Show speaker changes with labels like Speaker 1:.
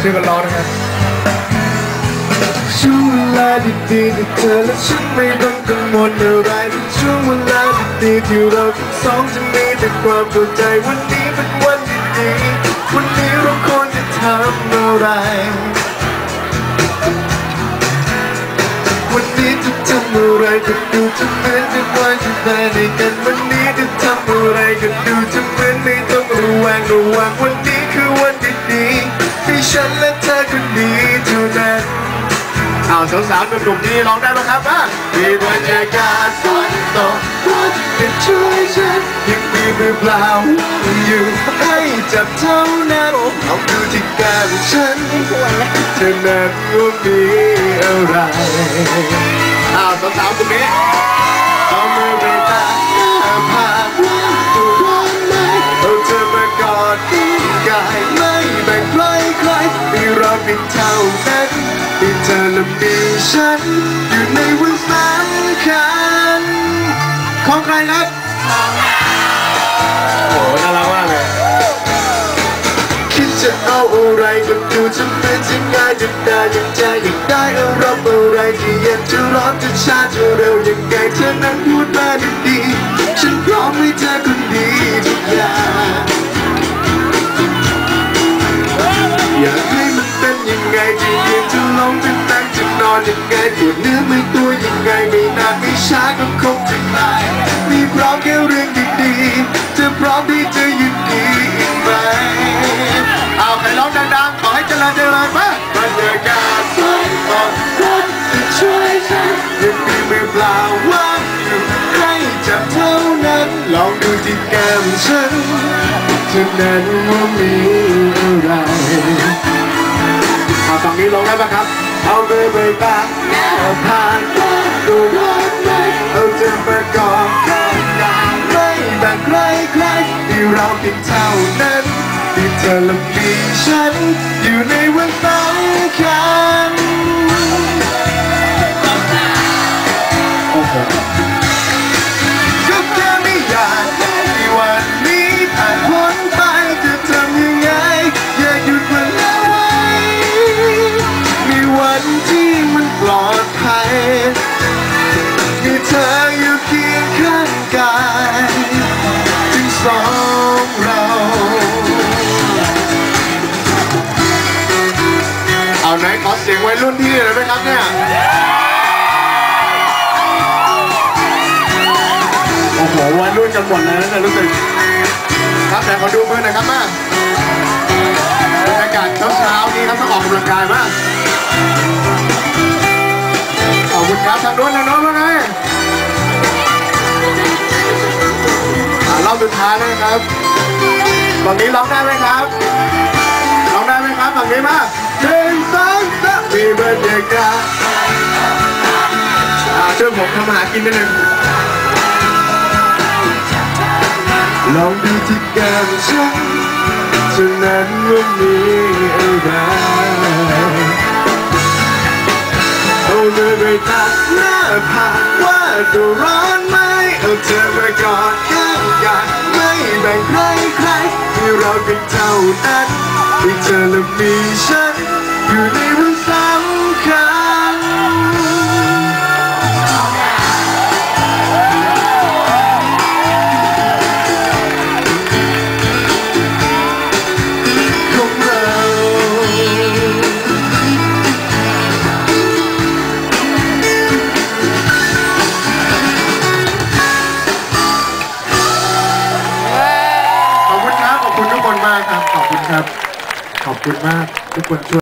Speaker 1: ช่วยกันร้องนะครับ
Speaker 2: ช่วงเวลาดีๆที่เธอและฉันไม่ต้องกังวลอะไรช่วงเวลาดีๆที่เราทั้งสองจะมีแต่ความเข้าใจวันนี้เป็นวันดีๆวันนี้เราควรจะทำอะไร วันนี้จะทำอะไรก็ดูจะเหมือนจะคอยจะได้ในกันวันนี้จะทำอะไรก็ดูจะเหมือนไม่ต้องระแวงระวังวันนี้คือวัน ที่ฉันและเธอคนดีเท่านั้น
Speaker 1: เอาสาวๆหนุ่มๆนี่ร้องได้ไหมครับอะ
Speaker 2: มีบรรยากาศฝนตกวันจะช่วยฉันยังมีมือเปล่าอยู่ให้จับเท่านั้นเอาดูที่แก้มฉันเธอนั้นว่ามีอะไร
Speaker 1: เอาสาวๆตรงนี้
Speaker 2: เอามือไปตาผ่า อและมีฉัน อยู่ในวันสำคัญ
Speaker 1: ของใครครับโอ้โหน่ารักมากเลย
Speaker 2: คิดจะเอาอะไรก็ดูจะเป็นจะง่ายจะได้ยังใจอยากได้อารมณ์อะไรที่เย็นจะร้อนจะชาจะเร็วยังไงเธอนั้นพู ยังไงปวดเนื้อไม่ตัวยังไงไม่นานไม่ช้าก็คงจะตายมีพร้อมแค่เรื่องดีๆจะพร้อมที่จะยินดีอีกไหม
Speaker 1: เอาใครร้องดังๆขอให้เจริญเจริญมา
Speaker 2: บรรยากาศฝนตกรักจะช่วยฉันยังมีมือเปล่าว่างอยู่ให้จับเท่านั้น ลองดูที่แก้มฉันเธอนั้นว่ามีอะไร
Speaker 1: เอาฝั่งนี้ร้องได้ไหมครับ
Speaker 2: เอาไปไปตาเอาผ่านดูร้อนไหมเอาเธอมากอดกันอย่างไม่แบ่งใครใครที่เราเพียงเท่านั้นที่เธอและมีฉันอยู่ใน งวัยรุ่
Speaker 1: นที่นี่หน่อยไหมครับเนี่ยโอ้โหวัยรุ่นกันหมดเลยนะเนี่ยรู้สึกครับแต่ขอดูมือหน่อยครับมาบรรยากาศเช้าๆนี้ครับต้องออกกำลังกายมากขอบคุณครับทางโน้นทางโน้นว่าไงอ่ารอบสุดท้ายแล้วนะครับฝั่งนี้ร้องได้ไหมครับร้องได้ไหมครับฝั่งนี้มา
Speaker 2: บรรยากาศ
Speaker 1: ช่วยผมทำอาหารกินนิดนึง
Speaker 2: ลองดูที่แก้มฉันฉะนั้นว่ามีอะไรเอาเลยไปตัดหน้าผากว่าจะร้อนไหมเอาเธอมากอดข้างกายไม่แบ่งใครใครที่เราเพียงเท่านั้นที่เธอและมีฉันอยู่ใน
Speaker 1: ขอบคุณมากทุกคนช่วย